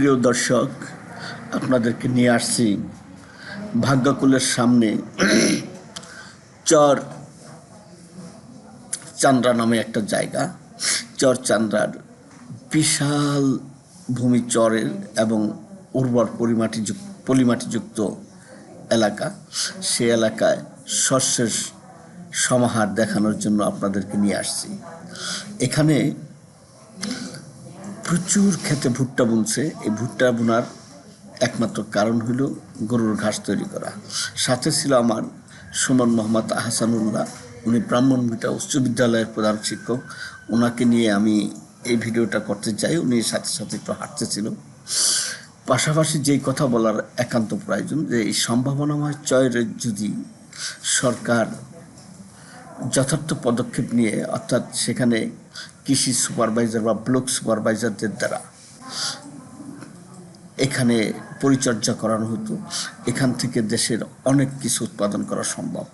প্রিয় দর্শক, আপনাদেরকে নিয়ে আসছি ভাগ্যকুলের সামনে চর চান্দ্রা নামে একটা জায়গা। চর চান্দ্রার বিশাল ভূমি চরের এবং উর্বর পরিমাটি পলিমাটিযুক্ত এলাকা। সে এলাকায় শস্যের সমাহার দেখানোর জন্য আপনাদেরকে নিয়ে আসছি। এখানে প্রচুর খেতে ভুট্টা বুনছে। এই ভুট্টা বোনার একমাত্র কারণ হইল গরুর ঘাস তৈরি করা। সাথে ছিল আমার সুমন মোহাম্মদ আহসানুল্লাহ। উনি ব্রাহ্মণবিটা উচ্চ বিদ্যালয়ের প্রধান শিক্ষক। ওনাকে নিয়ে আমি এই ভিডিওটা করতে চাই। উনি সাথে সাথে একটু হাঁটতেছিল। পাশাপাশি যেই কথা বলার একান্ত প্রয়োজন যে, এই সম্ভাবনাময় চয়ের যদি সরকার যথার্থ পদক্ষেপ নিয়ে, অর্থাৎ সেখানে কৃষি সুপারভাইজার বা ব্লক সুপারভাইজারদের দ্বারা। এখানে পরিচর্যা করানো হতো। এখান থেকে দেশের অনেক কিছু উৎপাদন করা সম্ভব।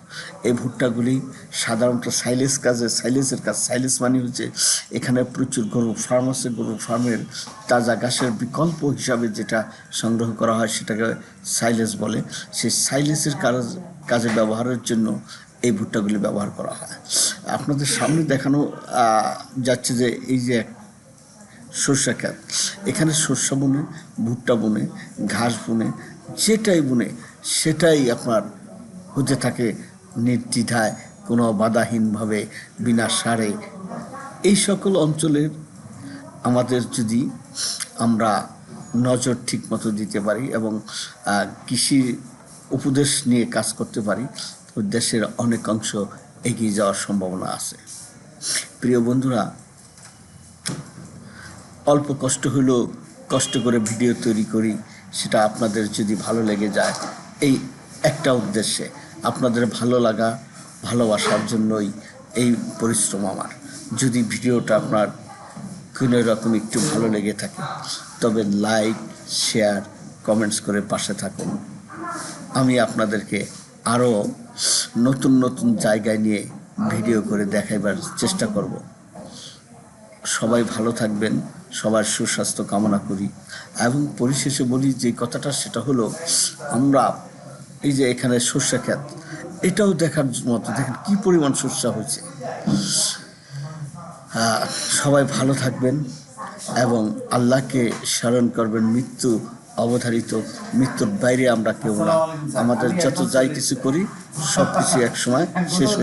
এই ভুট্টাগুলি সাধারণত সাইলেস কাজে সাইলেসের কাজ সাইলেস মানে হচ্ছে এখানে প্রচুর গরু ফার্ম আছে, গরু ফার্মের তাজা ঘাসের বিকল্প হিসাবে যেটা সংগ্রহ করা হয় সেটাকে সাইলেস বলে। সেই সাইলেসের কাজ, কাজে ব্যবহারের জন্য এই ভুট্টাগুলি ব্যবহার করা হয়। আপনাদের সামনে দেখানো যাচ্ছে যে এই যে সর্ষা ক্ষেত। এখানে শস্য বনে, ভুট্টা বুনে, ঘাস বুনে, যেটাই বুনে, সেটাই আপনার হতে থাকে নির্দ্বিধায়, কোনো বাধাহীনভাবে, বিনা সারে। এই সকল অঞ্চলের আমাদের যদি আমরা নজর ঠিক মতো দিতে পারি এবং কৃষি উপদেশ নিয়ে কাজ করতে পারি দেশের অনেক অংশ এগিয়ে যাওয়ার সম্ভাবনা আছে। প্রিয় বন্ধুরা, অল্প কষ্ট হলেও কষ্ট করে ভিডিও তৈরি করি, সেটা আপনাদের যদি ভালো লেগে যায়, এই একটা উদ্দেশ্যে আপনাদের ভালো লাগা, ভালোবাসার জন্যই এই পরিশ্রম আমার। যদি ভিডিওটা আপনার কোনো রকম একটু ভালো লেগে থাকে, তবে লাইক, শেয়ার, কমেন্টস করে পাশে থাকুন। আমি আপনাদেরকে আরও নতুন নতুন জায়গায় নিয়ে ভিডিও করে দেখাইবার চেষ্টা করব। সবাই ভালো থাকবেন, সবার সুস্বাস্থ্য কামনা করি। এবং পরিশেষে বলি যে কথাটা, সেটা হলো, আমরা এই যে এখানে সর্ষে ক্ষেত, এটাও দেখার মতো, দেখেন কি পরিমাণ সর্ষা হয়েছে। সবাই ভালো থাকবেন এবং আল্লাহকে স্মরণ করবেন মৃত্যু অবধারিত মৃত্যুর বাইরে আমরা কেউ না। আমাদের যত যাই কিছু করি সব কিছু এক সময় শেষ